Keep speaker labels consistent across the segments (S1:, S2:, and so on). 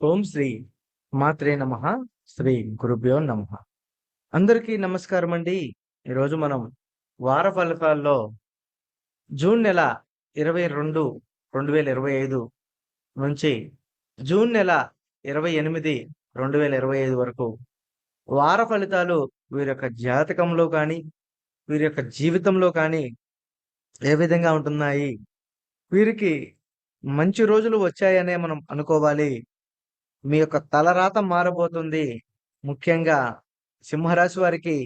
S1: ఓం శ్రీ మాత్రే నమ. శ్రీ గురుభ్యో నమ. అందరికీ నమస్కారం అండి. ఈరోజు మనం వార ఫలితాల్లో జూన్ నెల ఇరవై రెండు రెండు వేల ఇరవై ఐదు నుంచి జూన్ నెల ఇరవై ఎనిమిది రెండు వేల ఇరవై ఐదు వరకు వార ఫలితాలు వీరి యొక్క జాతకంలో కానీ వీరి యొక్క జీవితంలో కానీ ఏ విధంగా ఉంటున్నాయి వీరికి మంచి రోజులు వచ్చాయనే మనం అనుకోవాలి. మీ యొక్క తలరాత మారబోతుంది. ముఖ్యంగా సింహరాశి వారికి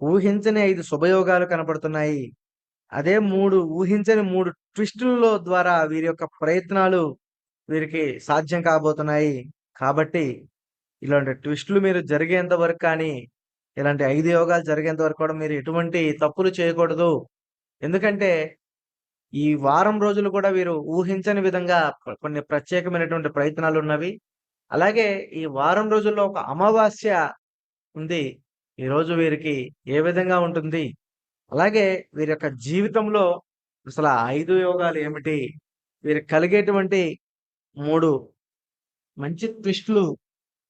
S1: ఊహించని ఐదు శుభయోగాలు కనపడుతున్నాయి. అదే మూడు ఊహించని మూడు ట్విస్టుల్లో ద్వారా వీరి యొక్క ప్రయత్నాలు వీరికి సాధ్యం కాబోతున్నాయి. కాబట్టి ఇలాంటి ట్విస్టులు మీరు జరిగేంత వరకు కానీ ఇలాంటి ఐదు యోగాలు జరిగేంత వరకు కూడా మీరు ఎటువంటి తప్పులు చేయకూడదు. ఎందుకంటే ఈ వారం రోజులు కూడా వీరు ఊహించని విధంగా కొన్ని ప్రత్యేకమైనటువంటి ప్రయత్నాలు ఉన్నవి. అలాగే ఈ వారం రోజుల్లో ఒక అమావాస్య ఉంది. ఈరోజు వీరికి ఏ విధంగా ఉంటుంది? అలాగే వీరి యొక్క జీవితంలో అసలు ఆ ఐదు యోగాలు ఏమిటి? వీరికి కలిగేటువంటి మూడు మంచి ట్విస్టులు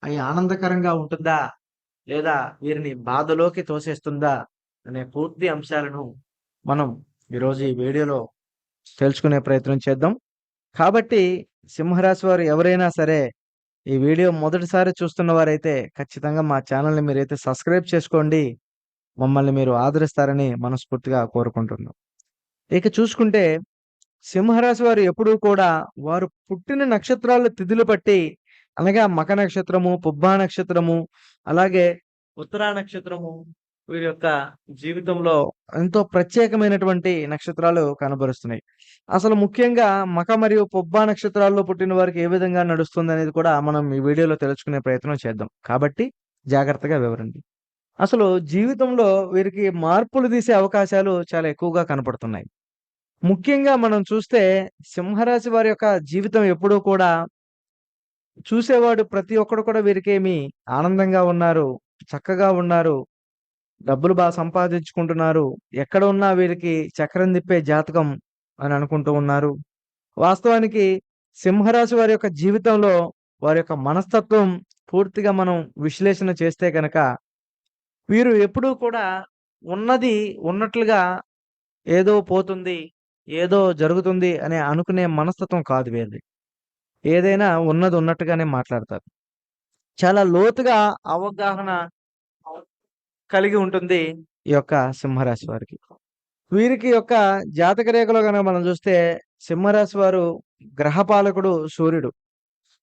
S1: అవి ఆనందకరంగా ఉంటుందా? లేదా వీరిని బాధలోకి తోసేస్తుందా? అనే పూర్తి అంశాలను మనం ఈరోజు ఈ వీడియోలో తెలుసుకునే ప్రయత్నం చేద్దాం. కాబట్టి సింహరాశి వారు ఎవరైనా సరే ఈ వీడియో మొదటిసారి చూస్తున్న వారైతే ఖచ్చితంగా మా ఛానల్ని మీరైతే సబ్స్క్రైబ్ చేసుకోండి. మమ్మల్ని మీరు ఆదరిస్తారని మనస్ఫూర్తిగా కోరుకుంటున్నాం. ఇక చూసుకుంటే సింహరాశి వారు ఎప్పుడూ కూడా వారు పుట్టిన నక్షత్రాల తిథులు బట్టి అనగా మక నక్షత్రము పుబ్బా నక్షత్రము అలాగే ఉత్తరా నక్షత్రము వీరి యొక్క జీవితంలో ఎంతో ప్రత్యేకమైనటువంటి నక్షత్రాలు కనబరుస్తున్నాయి. అసలు ముఖ్యంగా మక మరియు పొబ్బా నక్షత్రాల్లో పుట్టిన వారికి ఏ విధంగా నడుస్తుంది అనేది కూడా మనం ఈ వీడియోలో తెలుసుకునే ప్రయత్నం చేద్దాం. కాబట్టి జాగ్రత్తగా వివరండి. అసలు జీవితంలో వీరికి మార్పులు తీసే అవకాశాలు చాలా ఎక్కువగా కనపడుతున్నాయి. ముఖ్యంగా మనం చూస్తే సింహరాశి వారి యొక్క జీవితం ఎప్పుడూ కూడా చూసేవాడు ప్రతి ఒక్కడు కూడా వీరికేమి ఆనందంగా ఉన్నారు చక్కగా ఉన్నారు డబ్బులు బాగా సంపాదించుకుంటున్నారు. ఎక్కడ ఉన్నా వీరికి చక్రం తిప్పే జాతకం అని అనుకుంటూ ఉన్నారు. వాస్తవానికి సింహరాశి వారి యొక్క జీవితంలో వారి యొక్క మనస్తత్వం పూర్తిగా మనం విశ్లేషణ చేస్తే కనుక వీరు ఎప్పుడూ కూడా ఉన్నది ఉన్నట్లుగా ఏదో పోతుంది ఏదో జరుగుతుంది అని అనుకునే మనస్తత్వం కాదు వీరిది. ఏదైనా ఉన్నది ఉన్నట్టుగానే మాట్లాడతారు. చాలా లోతుగా అవగాహన కలిగి ఉంటుంది ఈ యొక్క సింహరాశి వారికి. వీరికి యొక్క జాతక రేఖలో కనుక మనం చూస్తే సింహరాశి వారు గ్రహపాలకుడు సూర్యుడు.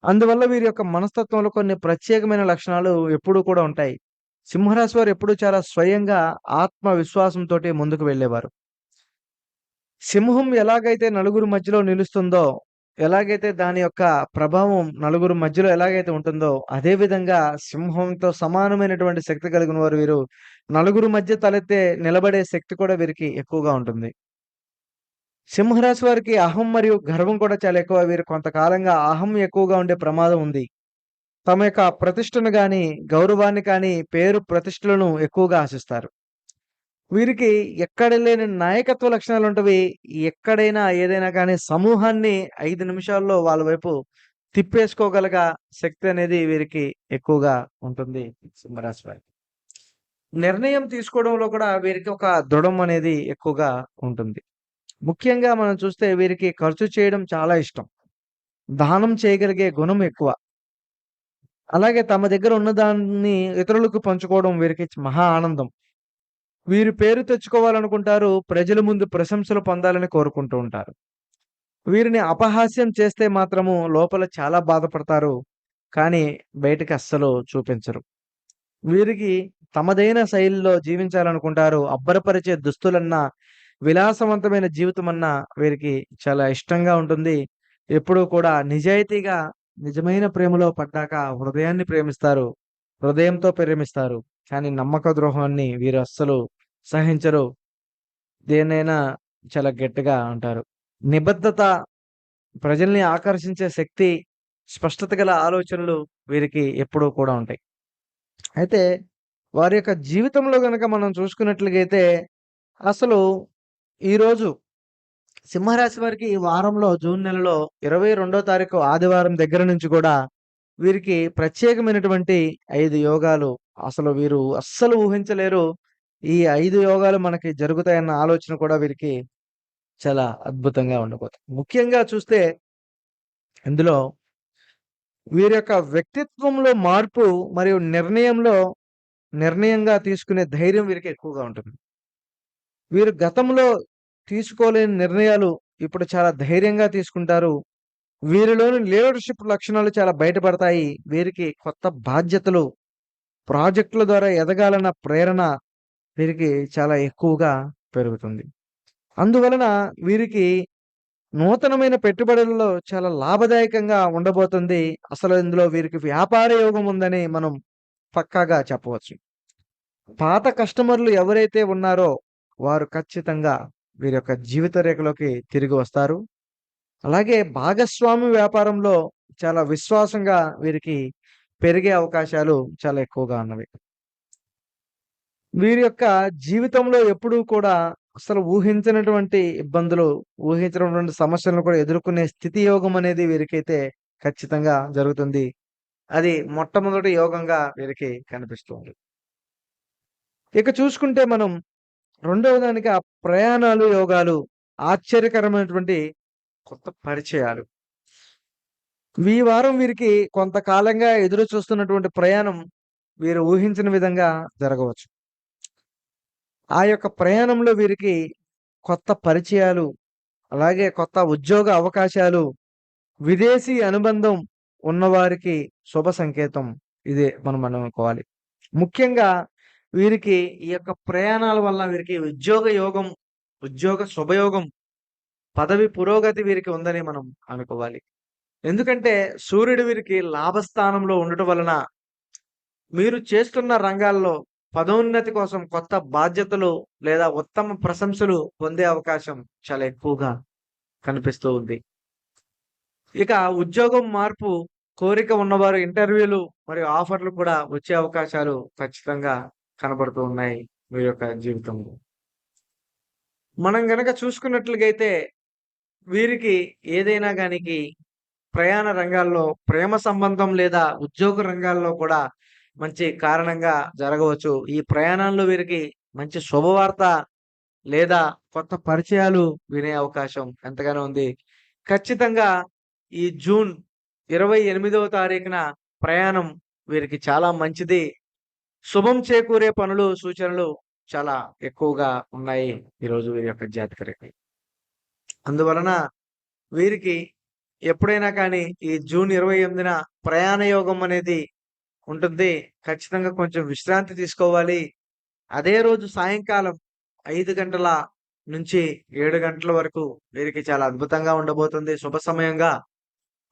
S1: అందువల్ల వీరి యొక్క మనస్తత్వంలో కొన్ని ప్రత్యేకమైన లక్షణాలు ఎప్పుడూ కూడా ఉంటాయి. సింహరాశి వారు ఎప్పుడూ చాలా స్వయంగా ఆత్మవిశ్వాసంతో ముందుకు వెళ్ళేవారు. సింహం ఎలాగైతే నలుగురు మధ్యలో నిలుస్తుందో ఎలాగైతే దాని యొక్క ప్రభావం నలుగురు మధ్యలో ఎలాగైతే ఉంటుందో అదే విధంగా సింహంతో సమానమైనటువంటి శక్తి కలిగిన వారు వీరు నలుగురు మధ్య తలెత్తే నిలబడే శక్తి కూడా వీరికి ఎక్కువగా ఉంటుంది. సింహరాశి వారికి అహం మరియు గర్వం కూడా చాలా ఎక్కువ. వీరు కొంతకాలంగా అహం ఎక్కువగా ఉండే ప్రమాదం ఉంది. తమ యొక్క ప్రతిష్టను కానీ గౌరవాన్ని కానీ పేరు ప్రతిష్టలను ఎక్కువగా ఆశిస్తారు. వీరికి ఎక్కడ లేని నాయకత్వ లక్షణాలు ఉంటవి. ఎక్కడైనా ఏదైనా కానీ సమూహాన్ని ఐదు నిమిషాల్లో వాళ్ళ వైపు తిప్పేసుకోగలగ శక్తి అనేది వీరికి ఎక్కువగా ఉంటుంది. సింహరాశి వారికి నిర్ణయం తీసుకోవడంలో కూడా వీరికి ఒక దృఢం అనేది ఎక్కువగా ఉంటుంది. ముఖ్యంగా మనం చూస్తే వీరికి ఖర్చు చేయడం చాలా ఇష్టం. దానం చేయగలిగే గుణం ఎక్కువ. అలాగే తమ దగ్గర ఉన్న దాన్ని ఇతరులకు పంచుకోవడం వీరికి మహా ఆనందం. వీరు పేరు తెచ్చుకోవాలనుకుంటారు ప్రజల ముందు ప్రశంసలు పొందాలని కోరుకుంటూ ఉంటారు. వీరిని అపహాస్యం చేస్తే మాత్రము లోపల చాలా బాధపడతారు కానీ బయటకు అస్సలు చూపించరు. వీరికి తమదైన శైలిలో జీవించాలనుకుంటారు అబ్బరపరిచే దుస్తులన్నా విలాసవంతమైన జీవితం అన్నా వీరికి చాలా ఇష్టంగా ఉంటుంది. ఎప్పుడూ కూడా నిజాయితీగా నిజమైన ప్రేమలో పడ్డాక హృదయాన్ని ప్రేమిస్తారు హృదయంతో ప్రేమిస్తారు కానీ నమ్మక ద్రోహాన్ని వీరు అస్సలు సహించరు. దేనైనా చాలా గట్టిగా అంటారు. నిబద్ధత ప్రజల్ని ఆకర్షించే శక్తి స్పష్టత గల ఆలోచనలు వీరికి ఎప్పుడూ కూడా ఉంటాయి. అయితే వారి యొక్క జీవితంలో కనుక మనం చూసుకున్నట్లయితే అసలు ఈరోజు సింహరాశి వారికి ఈ వారంలో జూన్ నెలలో ఇరవై రెండో తారీఖు ఆదివారం దగ్గర నుంచి కూడా వీరికి ప్రత్యేకమైనటువంటి ఐదు యోగాలు అసలు వీరు అస్సలు ఊహించలేరు. ఈ ఐదు యోగాలు మనకి జరుగుతాయన్న ఆలోచన కూడా వీరికి చాలా అద్భుతంగా ఉండబోతుంది. ముఖ్యంగా చూస్తే ఇందులో వీరి యొక్క వ్యక్తిత్వంలో మార్పు మరియు నిర్ణయంలో నిర్ణయంగా తీసుకునే ధైర్యం వీరికి ఎక్కువగా ఉంటుంది. వీరు గతంలో తీసుకోలేని నిర్ణయాలు ఇప్పుడు చాలా ధైర్యంగా తీసుకుంటారు. వీరిలోని లీడర్షిప్ లక్షణాలు చాలా బయటపడతాయి. వీరికి కొత్త బాధ్యతలు ప్రాజెక్టుల ద్వారా ఎదగాలన్న ప్రేరణ వీరికి చాలా ఎక్కువగా పెరుగుతుంది. అందువలన వీరికి నూతనమైన పెట్టుబడులలో చాలా లాభదాయకంగా ఉండబోతుంది. అసలు ఇందులో వీరికి వ్యాపార యోగం ఉందని మనం పక్కాగా చెప్పవచ్చు. పాత కస్టమర్లు ఎవరైతే ఉన్నారో వారు ఖచ్చితంగా వీరి యొక్క జీవిత రేఖలోకి తిరిగి వస్తారు. అలాగే భాగస్వామి వ్యాపారంలో చాలా విశ్వాసంగా వీరికి పెరిగే అవకాశాలు చాలా ఎక్కువగా ఉన్నవి. వీరి యొక్క జీవితంలో ఎప్పుడూ కూడా అసలు ఊహించినటువంటి ఇబ్బందులు ఊహించినటువంటి సమస్యలను కూడా ఎదుర్కొనే స్థితి యోగం అనేది వీరికైతే ఖచ్చితంగా జరుగుతుంది. అది మొట్టమొదటి యోగంగా వీరికి కనిపిస్తుంది. ఇక చూసుకుంటే మనం రెండవ దానికి ఆ ప్రయాణాలు యోగాలు ఆశ్చర్యకరమైనటువంటి కొత్త పరిచయాలు. ఈ వారం వీరికి కొంతకాలంగా ఎదురు చూస్తున్నటువంటి ప్రయాణం వీరు ఊహించిన విధంగా జరగవచ్చు. ఆ యొక్క ప్రయాణంలో వీరికి కొత్త పరిచయాలు అలాగే కొత్త ఉద్యోగ అవకాశాలు విదేశీ అనుబంధం ఉన్నవారికి శుభ సంకేతం ఇదే మనం మనం అనుకోవాలి. ముఖ్యంగా వీరికి ఈ యొక్క ప్రయాణాల వల్ల వీరికి ఉద్యోగ యోగం ఉద్యోగ శుభయోగం పదవి పురోగతి వీరికి ఉందని మనం అనుకోవాలి. ఎందుకంటే సూర్యుడు వీరికి లాభస్థానంలో ఉండటం వలన మీరు చేస్తున్న రంగాల్లో పదోన్నతి కోసం కొత్త బాధ్యతలు లేదా ఉత్తమ ప్రశంసలు పొందే అవకాశం చాలా ఎక్కువగా కనిపిస్తూ ఉంది. ఇక ఉద్యోగం మార్పు కోరిక ఉన్నవారు ఇంటర్వ్యూలు మరియు ఆఫర్లు కూడా వచ్చే అవకాశాలు ఖచ్చితంగా కనబడుతూ ఉన్నాయి మీ యొక్క జీవితంలో. మనం గనక చూసుకున్నట్లుగైతే వీరికి ఏదైనా గానికి ప్రయాణ రంగాల్లో ప్రేమ సంబంధం లేదా ఉద్యోగ రంగాల్లో కూడా మంచి కారణంగా జరగవచ్చు. ఈ ప్రయాణంలో వీరికి మంచి శుభవార్త లేదా కొత్త పరిచయాలు వినే అవకాశం ఎంతగానో ఉంది. ఖచ్చితంగా ఈ జూన్ ఇరవై ఎనిమిదవ తారీఖున ప్రయాణం వీరికి చాలా మంచిది. శుభం చేకూరే పనులు సూచనలు చాలా ఎక్కువగా ఉన్నాయి ఈరోజు వీరి యొక్క జాతకరికి అందువలన వీరికి ఎప్పుడైనా కానీ ఈ జూన్ ఇరవై ఎనిమిదిన ప్రయాణ యోగం అనేది ఉంటుంది. ఖచ్చితంగా కొంచెం విశ్రాంతి తీసుకోవాలి. అదే రోజు సాయంకాలం ఐదు గంటల నుంచి ఏడు గంటల వరకు వీరికి చాలా అద్భుతంగా ఉండబోతుంది. శుభ సమయంగా.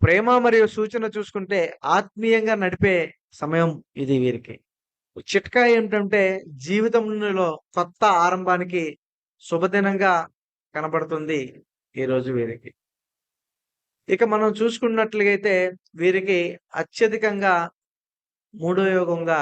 S1: ప్రేమ మరియు సూచన చూసుకుంటే ఆత్మీయంగా నడిపే సమయం ఇది వీరికి. చిట్కా ఏమిటంటే జీవితంలో కొత్త ఆరంభానికి శుభదినంగా కనబడుతుంది ఈరోజు వీరికి. ఇక మనం చూసుకున్నట్లయితే వీరికి అత్యధికంగా మూడో యోగంగా